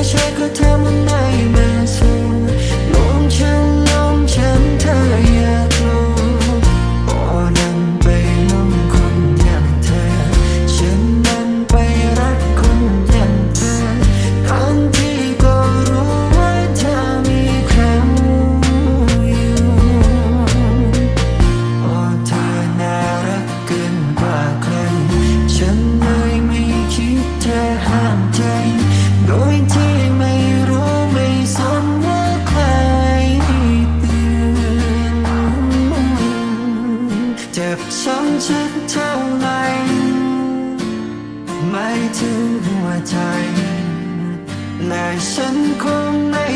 จะช่วยก็ทำมันได้ไหม ชัดเท่าไหร่ไม่ถึงหัวใจและฉันคงไม่